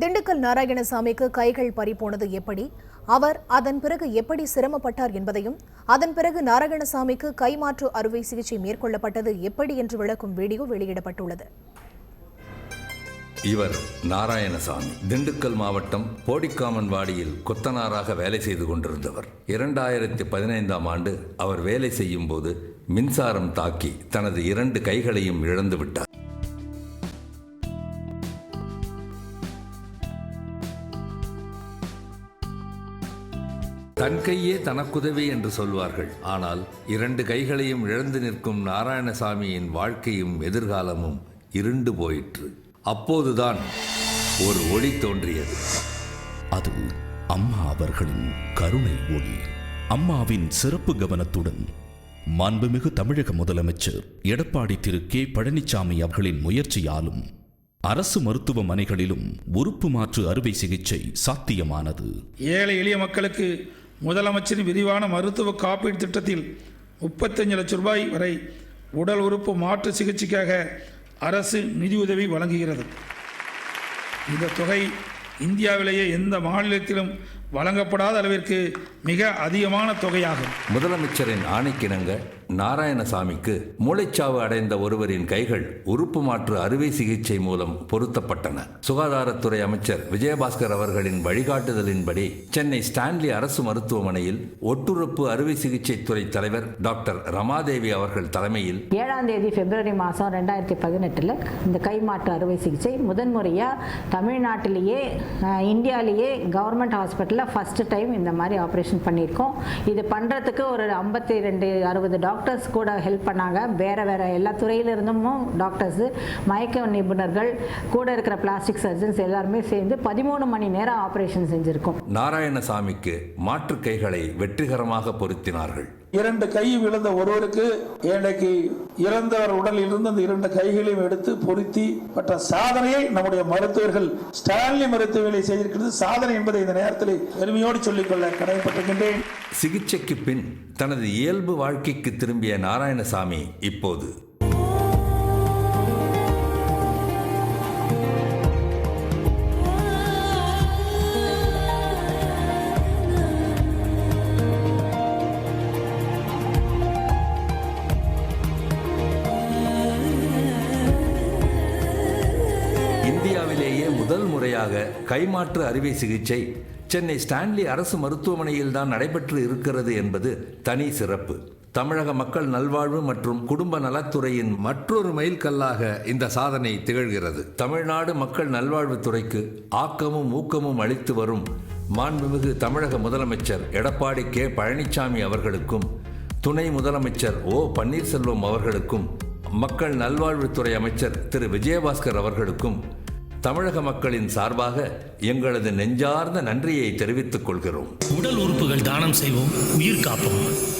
திண்டுக்கல் நாராயணசாமிக்கு கைகள் பறிபோனது எப்படி? அவர் அதன் பிறகு எப்படி சிரமப்பட்டார் என்பதையும் அதன் பிறகு நாராயணசாமிக்கு கைமாற்று அறுவை சிகிச்சை மேற்கொள்ளப்பட்டது எப்படி என்று விளக்கும் வீடியோ வெளியிடப்பட்டுள்ளது. இவர் நாராயணசாமி திண்டுக்கல் மாவட்டம் போடிக்காமன்வாடியில் கொத்தனாராக வேலை செய்து கொண்டிருந்தவர். இரண்டாயிரத்தி பதினைந்தாம் ஆண்டு அவர் வேலை செய்யும் போது மின்சாரம் தாக்கி தனது இரண்டு கைகளையும் இழந்து விட்டார். தன் கையே தனக்குதவி என்று சொல்வார்கள். ஆனால் இரண்டு கைகளையும் இழந்து நிற்கும் நாராயணசாமியின் வாழ்க்கையும் எதிர்காலமும் இருண்டு போயிற்று. அப்போதுதான் ஒரு ஒளி தோன்றியது. அது அம்மா அவர்களின் கருணை ஒளி. அம்மாவின் சிறப்பு கவனத்துடன் மாண்புமிகு தமிழக முதலமைச்சர் எடப்பாடி திரு கே பழனிசாமி அவர்களின் முயற்சியாலும் அரசு மருத்துவமனைகளிலும் உறுப்பு மாற்று அறுவை சிகிச்சை சாத்தியமானது. ஏழை எளிய மக்களுக்கு முதலமைச்சரின் விரிவான மருத்துவ காப்பீடு திட்டத்தில் முப்பத்தஞ்சு லட்சம் ரூபாய் வரை உடல் உறுப்பு மாற்று சிகிச்சைக்காக அரசு நிதியுதவி வழங்குகிறது. இந்த தொகை இந்தியாவிலேயே எந்த மாநிலத்திலும் வழங்கப்படாத அளவிற்கு மிக அதிகமான தொகையாகும். முதலமைச்சரின் ஆணைக்கிணங்க நாராயணசாமிக்கு மூளைச்சாவு அடைந்த ஒருவரின் கைகள் உறுப்பு மாற்று அறுவை சிகிச்சை மூலம் பொருத்தப்பட்டன. சுகாதாரத்துறை அமைச்சர் விஜயபாஸ்கர் அவர்களின் வழிகாட்டுதலின்படி சென்னை ஸ்டான்லி அரசு மருத்துவமனையில் ஒட்டுறுப்பு அறுவை சிகிச்சை துறை தலைவர் டாக்டர் ரமாதேவி அவர்கள் தலைமையில் ஏழாம் தேதி பிப்ரவரி மாதம் ரெண்டாயிரத்தி பதினெட்டில் இந்த கை மாற்று அறுவை சிகிச்சை முதன்முறையாக தமிழ்நாட்டிலேயே இந்தியாவிலேயே கவர்மெண்ட் ஹாஸ்பிட்டலில் ஃபஸ்ட்டு டைம் இந்த மாதிரி ஆப்ரேஷன் பண்ணியிருக்கோம். இது பண்ணுறதுக்கு ஒரு ஐம்பத்தி ரெண்டு அறுபது டாக்டர்ஸ் கூட ஹெல்ப் பண்ணாங்க. வேறு வேறு எல்லா துறையிலிருந்தும் டாக்டர்ஸு மயக்க நிபுணர்கள் கூட இருக்கிற பிளாஸ்டிக் சர்ஜன்ஸ் எல்லாருமே சேர்ந்து பதிமூணு மணி நேரம் ஆப்ரேஷன் செஞ்சுருக்கோம். நாராயணசாமிக்கு மாற்று கைகளை வெற்றிகரமாக பொருத்தினார்கள். இரண்டு கை விழுந்த ஒருவருக்கு இன்றைக்கு இறந்தவர் உடலில் இருந்து அந்த இரண்டு கைகளையும் எடுத்து பொருத்தி மற்ற சாதனையை நம்முடைய மருத்துவர்கள் ஸ்டான்லி மருத்துவர்களை செய்திருக்கிறது. சாதனை என்பதை இந்த நேரத்தில் பெருமையோடு சொல்லிக்கொள்ள கடமைப்பட்டிருக்கின்றேன் சிகிச்சைக்கு பின் தனது இயல்பு வாழ்க்கைக்கு திரும்பிய நாராயணசாமி இப்போது முதல் முறையாக கைமாற்று அறுவை சிகிச்சை சென்னை ஸ்டான்லி அரசு மருத்துவமனையில் தான் நடைபெற்று இருக்கிறது என்பது தனி சிறப்பு. தமிழக மக்கள் நல்வாழ்வு மற்றும் குடும்ப நலத்துறையின் மற்றொரு மைல்கல்லாக இந்த சாதனை திகழ்கிறது. தமிழ்நாடு மக்கள் நல்வாழ்வுத்துறைக்கு ஆக்கமும் ஊக்கமும் அளித்து வரும் மாண்புமிகு தமிழக முதலமைச்சர் எடப்பாடி கே. பழனிசாமி அவர்களுக்கும் துணை முதலமைச்சர் ஓ. பன்னீர்செல்வம் அவர்களுக்கும் மக்கள் நல்வாழ்வுத்துறை அமைச்சர் திரு. விஜயபாஸ்கர் அவர்களுக்கும் தமிழக மக்களின் சார்பாக எங்களது நெஞ்சார்ந்த நன்றியை தெரிவித்துக் கொள்கிறோம். உடல் உறுப்புகள் தானம் செய்வோம் உயிர் காப்போம்.